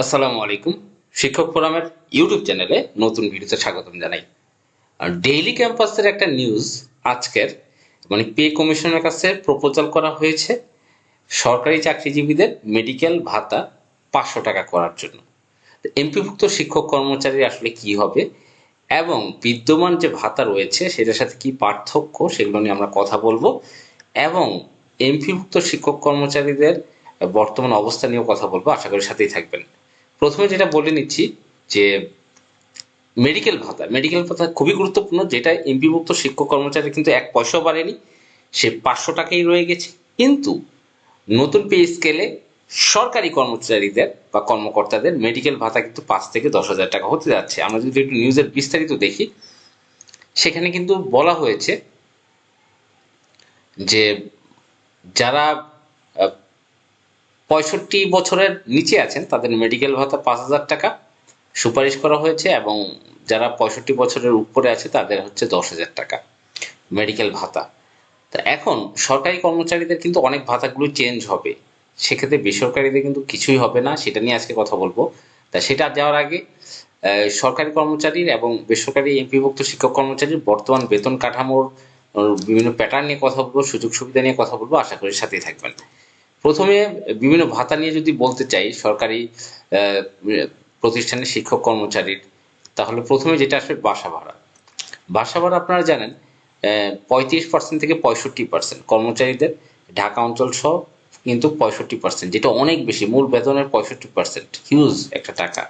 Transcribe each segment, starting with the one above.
আসসালামু আলাইকুম। শিক্ষক ফোরামের ইউটিউব চ্যানেলে নতুন ভিডিওতে স্বাগতম জানাই। ডেইলি ক্যাম্পাসের একটা নিউজ আজকের মানে পে কমিশনের কাছে প্রপোজাল করা হয়েছে সরকারি চাকরিজীবীদের মেডিকেল ভাতা পাঁচশো টাকা করার জন্য। এমপিভুক্ত শিক্ষক কর্মচারী আসলে কি হবে এবং বিদ্যমান যে ভাতা রয়েছে সেটার সাথে কি পার্থক্য সেগুলো নিয়ে আমরা কথা বলব এবং এমপিভুক্ত শিক্ষক কর্মচারীদের বর্তমান অবস্থা নিয়েও কথা বলব। আশা করি সাথেই থাকবেন। প্রথমে যেটা বলে নিচ্ছি যে মেডিকেল ভাতা মেডিকেল ভাতা খুবই গুরুত্বপূর্ণ, যেটা এমপিভুক্ত শিক্ষক কর্মচারী কিন্তু এক পয়সাও বাড়েনি, সে পাঁচশো টাকাই রয়ে গেছে। কিন্তু নতুন পে স্কেলে সরকারি কর্মচারীদের বা কর্মকর্তাদের মেডিকেল ভাতা কিন্তু পাঁচ থেকে দশ হাজার টাকা হতে যাচ্ছে। আমরা যদি একটু নিউজের বিস্তারিত দেখি, সেখানে কিন্তু বলা হয়েছে যে যারা পঁয়ষট্টি বছরের নিচে আছেন, তাদের মেডিকেল ভাতা পাঁচ হাজার টাকা সুপারিশ করা হয়েছে এবং যারা পঁয়ষট্টি বছরের উপরে আছে, তাদের হচ্ছে দশ হাজার টাকা মেডিকেল ভাতা। তা এখন সরকারি কর্মচারীদের কিন্তু অনেক ভাতাগুলো চেঞ্জ হবে। সেক্ষেত্রে বেসরকারিদের কিন্তু কিছুই হবে না, সেটা নিয়ে আজকে কথা বলব। তা সেটা যাওয়ার আগে সরকারি কর্মচারীর এবং বেসরকারি এমপিভুক্ত শিক্ষক কর্মচারীর বর্তমান বেতন কাঠামোর বিভিন্ন প্যাটার্ন নিয়ে কথা বলব, সুযোগ সুবিধা নিয়ে কথা বলব। আশা করি সাথেই থাকবেন। প্রথমে বিভিন্ন ভাতা নিয়ে যদি বলতে চাই, সরকারি প্রতিষ্ঠানের শিক্ষক কর্মচারীর, তাহলে প্রথমে যেটা আসবে বাসা ভাড়া। বাসা ভাড়া আপনারা জানেন পঁয়ত্রিশ পার্সেন্ট থেকে পঁয়ষট্টি পার্সেন্ট কর্মচারীদের, ঢাকা অঞ্চল সহ কিন্তু পঁয়ষট্টি পার্সেন্ট যেটা অনেক বেশি, মূল বেতনের পঁয়ষট্টি পার্সেন্ট হিউজ একটা টাকা।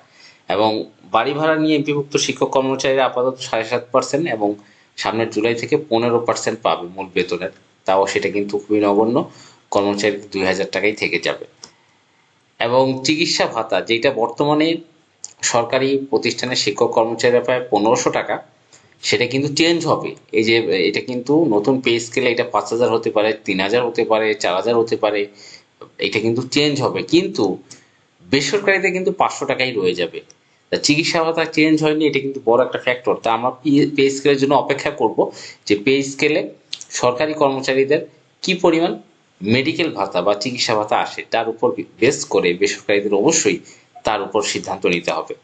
এবং বাড়ি ভাড়া নিয়ে এমপিভুক্ত শিক্ষক কর্মচারীরা আপাতত সাড়ে সাত পার্সেন্ট এবং সামনের জুলাই থেকে পনেরো পার্সেন্ট পাবে মূল বেতনের, তাও সেটা কিন্তু খুবই নগণ্য। কর্মচারী দুই হাজার টাকাই থেকে যাবে। এবং চিকিৎসা ভাতা, যেটা বর্তমানে সরকারি প্রতিষ্ঠানের শিক্ষক কর্মচারীরা প্রায় পনেরোশো টাকা, সেটা কিন্তু চেঞ্জ হবে। এই যে, এটা কিন্তু নতুন পে স্কেলে এটা পাঁচ হাজার হতে পারে, তিন হাজার হতে পারে, চার হাজার হতে পারে, এটা কিন্তু চেঞ্জ হবে। কিন্তু বেসরকারিতে কিন্তু পাঁচশো টাকাই রয়ে যাবে। তা চিকিৎসা ভাতা চেঞ্জ হয়নি, এটা কিন্তু বড় একটা ফ্যাক্টর তা আমরা পে স্কেলের জন্য অপেক্ষা করব যে পে স্কেলে সরকারি কর্মচারীদের কি পরিমাণ মেডিকেল ভাতা বা চিকিৎসা ভাতা আসে, তার উপর বেস করে বেসরকারিদের অবশ্যই তার উপর সিদ্ধান্ত নিতে হবে।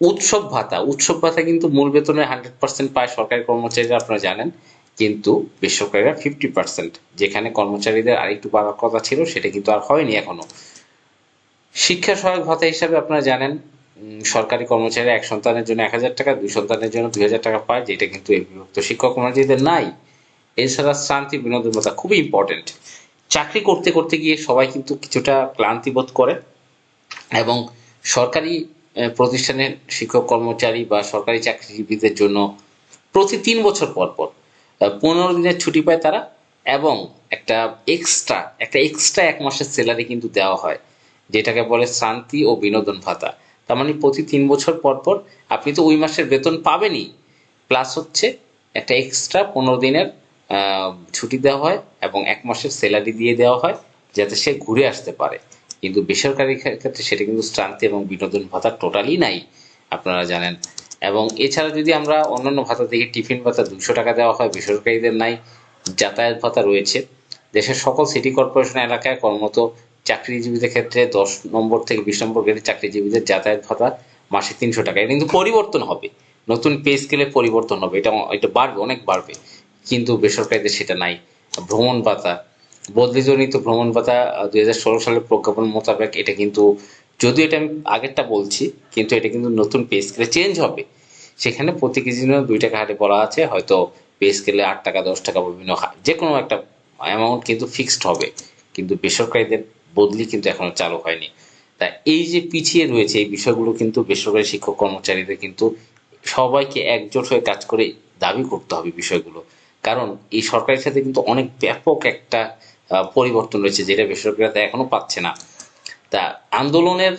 উৎসব ভাতা উৎসব ভাতা কিন্তু মূল বেতনের হান্ড্রেড পার্সেন্ট পায় সরকারি কর্মচারীরা, আপনারা জানেন। কিন্তু বেসরকারিরা ফিফটি পার্সেন্ট যেখানে কর্মচারীদের আরেকটু বাড়ার কথা ছিল, সেটা কিন্তু আর হয়নি এখনও। শিক্ষা সহায়ক ভাতা হিসাবে আপনারা জানেন সরকারি কর্মচারীরা এক সন্তানের জন্য এক হাজার টাকা, দুই সন্তানের জন্য দুই হাজার টাকা পায়, যেটা কিন্তু বিভক্ত শিক্ষক কর্মচারীদের নাই। এছাড়া শ্রান্তি বিনোদন ভাতা খুবই ইম্পর্টেন্ট চাকরি করতে করতে গিয়ে সবাই কিন্তু কিছুটা ক্লান্তি বোধ করে এবং সরকারি প্রতিষ্ঠানের শিক্ষক কর্মচারী বা সরকারি চাকরিজীবীদের জন্য প্রতি তিন বছর পর পর পনেরো দিনের ছুটি পায় তারা এবং একটা এক্সট্রা একটা এক্সট্রা এক মাসের স্যালারি কিন্তু দেওয়া হয়, যেটাকে বলে শান্তি ও বিনোদন ভাতা। তার মানে প্রতি তিন বছর পর পর আপনি তো ওই মাসের বেতন পাবেনই প্লাস হচ্ছে একটা এক্সট্রা পনেরো দিনের ছুটি দেওয়া হয় এবং এক মাসের স্যালারি দিয়ে দেওয়া হয় যাতে সে ঘুরে আসতে পারে। কিন্তু বেসরকারি ক্ষেত্রে সেটা কিন্তু শ্রান্তি এবং বিনোদন ভাতা টোটালি নাই, আপনারা জানেন। এবং এছাড়া যদি আমরা অন্যান্য ভাতা দেখি, টিফিন ভাতা দুশো টাকা দেওয়া হয়, বেসরকারিদের নাই, যাতায়াত ভাতা রয়েছে। দেশের সকল সিটি কর্পোরেশন এলাকায় কর্মরত চাকরিজীবীদের ক্ষেত্রে দশ নম্বর থেকে বিশ নম্বর গ্রেডের চাকরিজীবীদের যাতায়াত ভাতা মাসে তিনশো টাকা। কিন্তু পরিবর্তন হবে। নতুন পে স্কেলে পরিবর্তন হবে। এটা এটা বাড়বে, অনেক বাড়বে। কিন্তু বেসরকারিতে সেটা নাই। ভ্রমণ ভাতা। বদলিজনিত ভ্রমণ ভাতা দুই হাজার ষোলো সালের প্রজ্ঞাপন মোতাবেক এটা কিন্তু, যদিও এটা আমি আগেরটা বলছি, কিন্তু এটা কিন্তু নতুন পে স্কেলে চেঞ্জ হবে। সেখানে প্রতি কেজি দুই টাকা হারে বলা আছে, হয়তো পে স্কেলে আট টাকা, দশ টাকা, বিভিন্ন যে কোনো একটা অ্যামাউন্ট কিন্তু ফিক্সড হবে। কিন্তু বেসরকারিদের বদলি কিন্তু এখনও চালু হয়নি। তা এই যে পিছিয়ে রয়েছে এই বিষয়গুলো কিন্তু বেসরকারি শিক্ষক কর্মচারীদের কিন্তু সবাইকে একজোট হয়ে কাজ করে দাবি করতে হবে বিষয়গুলো। কারণ এই সরকারের সাথে কিন্তু অনেক ব্যাপক একটা পরিবর্তন রয়েছে যেটা বেসরকারিরা এখনও পাচ্ছে না। তা আন্দোলনের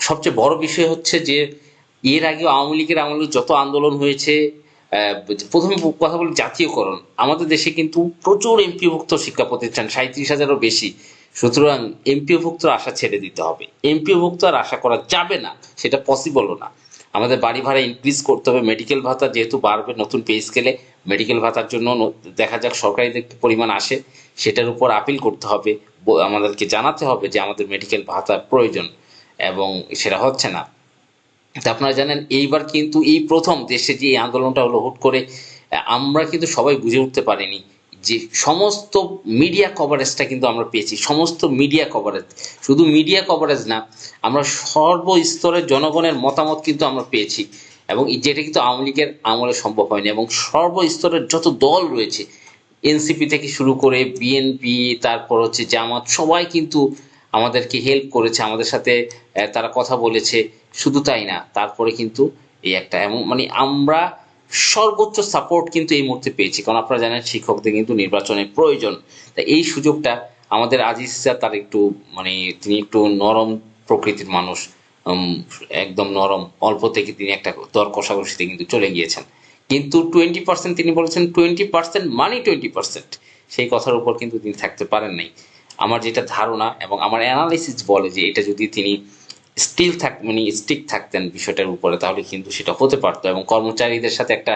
সবচেয়ে বড় বিষয় হচ্ছে যে, এর আগে আওয়ামী লীগের আমলে যত আন্দোলন হয়েছে প্রথমে কথা বলি জাতীয়করণ। আমাদের দেশে কিন্তু প্রচুর এমপিভুক্ত শিক্ষা প্রতিষ্ঠান সাঁত্রিশ হাজারও বেশি। সুতরাং এমপিওভুক্ত আশা ছেড়ে দিতে হবে। এমপিওভুক্ত আর আশা করা যাবে না, সেটা পসিবলও না। আমাদের বাড়ি ভাড়া ইনক্রিজ করতে হবে। মেডিকেল ভাতা যেহেতু বাড়বে নতুন পে স্কেলে মেডিকেল ভাতার জন্য দেখা যাক সরকারি পরিমাণ আসে, সেটার উপর আপিল করতে হবে। আমাদেরকে জানাতে হবে যে আমাদের মেডিকেল ভাতার প্রয়োজন এবং সেটা হচ্ছে না। তা আপনারা জানেন, এইবার কিন্তু এই প্রথম দেশে যে এই আন্দোলনটা হলো, হুট করে আমরা কিন্তু সবাই বুঝে উঠতে পারিনি যে সমস্ত মিডিয়া কভারেজটা কিন্তু আমরা পেয়েছি, সমস্ত মিডিয়া কভারেজ শুধু মিডিয়া কভারেজ না, আমরা সর্বস্তরের জনগণের মতামত কিন্তু আমরা পেয়েছি এবং যেটা কিন্তু আওয়ামী লীগের আমলে সম্ভব হয়নি এবং সর্বস্তরের যত দল রয়েছে এনসিপি থেকে শুরু করে বিএনপি তারপর হচ্ছে জামাত, সবাই কিন্তু আমাদেরকে হেল্প করেছে, আমাদের সাথে তারা কথা বলেছে। শুধু তাই না, তারপরে কিন্তু এই একটা এমন মানে আমরা সর্বোচ্চ সাপোর্ট কিন্তু এই মুহূর্তে পেয়েছি। কারণ আপনারা জানেন, শিক্ষকদের কিন্তু নির্বাচনের প্রয়োজন। তা এই সুযোগটা আমাদের আজিজ স্যার তার একটু মানে তিনি একটু নরম প্রকৃতির মানুষ। একদম নরম। অল্প থেকে তিনি একটা দর কষাকষিতে কিন্তু চলে গিয়েছেন। কিন্তু টোয়েন্টি পার্সেন্ট তিনি বলেছেন টোয়েন্টি পার্সেন্ট মানে টোয়েন্টি পার্সেন্ট সেই কথার উপর কিন্তু তিনি থাকতে পারেন নাই। আমার যেটা ধারণা এবং আমার অ্যানালিসিস বলে যে এটা যদি তিনি স্টিল থাক মানে স্টিক থাকতেন বিষয়টার উপরে, তাহলে কিন্তু সেটা হতে পারতো এবং কর্মচারীদের সাথে একটা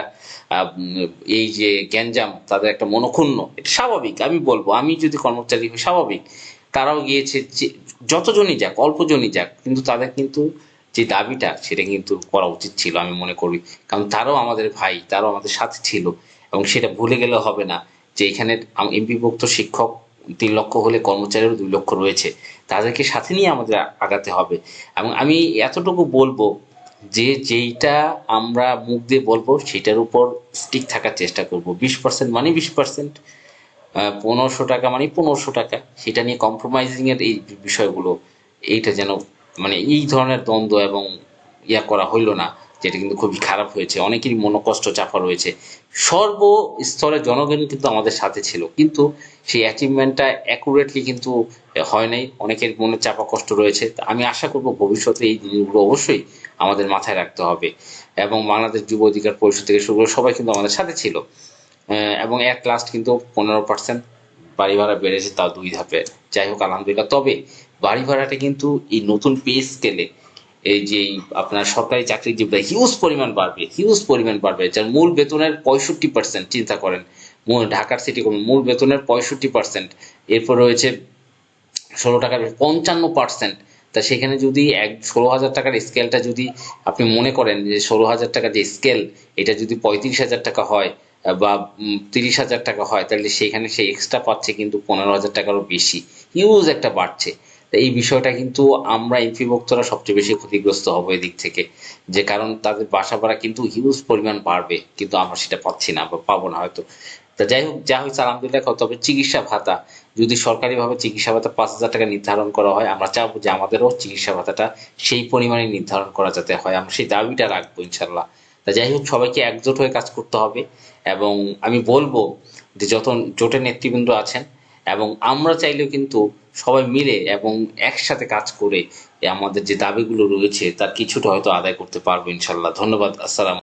এই যে গ্যাঞ্জাম, তাদের একটা মনক্ষুণ্ণ, এটা স্বাভাবিক, আমি বলব, আমি যদি কর্মচারী হই, স্বাভাবিক। তারাও গিয়েছে যতজনই যাক, অল্পজনই যাক, কিন্তু তাদের কিন্তু যে দাবিটা, সেটা কিন্তু করা উচিত ছিল, আমি মনে করি। কারণ তারাও আমাদের ভাই, তারাও আমাদের সাথে ছিল, এবং সেটা ভুলে গেলে হবে না যে এখানে এমপিভুক্ত শিক্ষক তিন লক্ষ হলে কর্মচারীরও দুই লক্ষ রয়েছে। তাদেরকে সাথে নিয়ে আমাদের আগাতে হবে। এবং আমি এতটুকু বলব যে যেইটা আমরা মুখ দিয়ে বলব, সেটার উপর স্টিক থাকার চেষ্টা করব। বিশ পার্সেন্ট মানে বিশ পার্সেন্ট পনেরোশো টাকা মানে পনেরোশো টাকা। সেটা নিয়ে কম্প্রোমাইজিং এর এই বিষয়গুলো, এইটা যেন মানে এই ধরনের দ্বন্দ্ব এবং ইয়া করা হইল না। যেটা কিন্তু খুবই খারাপ হয়েছে। অনেকেরই মনোকষ্ট চাপা রয়েছে। সর্বস্তরের জনগণ কিন্তু আমাদের সাথে ছিল। কিন্তু সেই অ্যাচিভমেন্টটা অ্যাকুরেটলি কিন্তু হয় নাই। অনেকের মনে চাপা কষ্ট রয়েছে। তা আমি আশা করব ভবিষ্যতে এই জিনিসগুলো অবশ্যই আমাদের মাথায় রাখতে হবে। এবং বাংলাদেশ যুব অধিকার পরিষদ থেকে শুরু করে সবাই কিন্তু আমাদের সাথে ছিল। এবং এক লাস্ট কিন্তু পনেরো পার্সেন্ট বাড়ি ভাড়া বেড়েছে তাও দুই ধাপে। যাই হোক, আলহামদুলিল্লাহ। তবে বাড়ি ভাড়াটা কিন্তু এই নতুন পে স্কেলে এই যে আপনার সরকারি চাকরিজীবীরা হিউজ পরিমাণ বাড়বে হিউজ পরিমাণ বাড়বে, যার মূল বেতনের পঁয়ষট্টি পার্সেন্ট চিন্তা করেন ঢাকার সিটি কর্পোরেশন মূল বেতনের পঁয়ষট্টি পার্সেন্ট এরপর রয়েছে ষোলো টাকার পঞ্চান্ন পার্সেন্ট তা সেখানে যদি এক, ষোলো হাজার টাকার স্কেলটা যদি আপনি মনে করেন যে ষোলো হাজার টাকা যে স্কেল এটা যদি পঁয়ত্রিশ হাজার টাকা হয়, বা তিরিশ হাজার টাকা হয়, তাহলে সেখানে সে এক্সট্রা পাচ্ছে কিন্তু পনেরো হাজার টাকারও বেশি। হিউজ একটা বাড়ছে। এই বিষয়টা কিন্তু আমরা এমপিভুক্তরা সবচেয়ে বেশি ক্ষতিগ্রস্ত হব এদিক থেকে। যে কারণ তাদের বাসা ভাড়া কিন্তু হিউজ পরিমাণ বাড়বে, কিন্তু আমরা সেটা পাচ্ছি না বা পাবো না হয়তো। তা যাই হোক, যা হয়েছে আলহামদুলিল্লাহ তবে চিকিৎসা ভাতা। যদি সরকারিভাবে চিকিৎসা ভাতা পাঁচ হাজার টাকা নির্ধারণ করা হয়, আমরা চাবো যে আমাদেরও চিকিৎসা ভাতাটা সেই পরিমাণে নির্ধারণ করা যাতে হয়। আমরা সেই দাবিটা রাখব ইনশাল্লাহ তা যাই হোক, সবাইকে একজোট হয়ে কাজ করতে হবে এবং আমি বলব যে যত জোটের নেতৃবৃন্দ আছেন এবং আমরা চাইলেও কিন্তু সবাই মিলে এবং একসাথে কাজ করে আমাদের যে দাবিগুলো রয়েছে, তার কিছুটা হয়তো আদায় করতে পারব ইনশাল্লাহ ধন্যবাদ, আসসালাম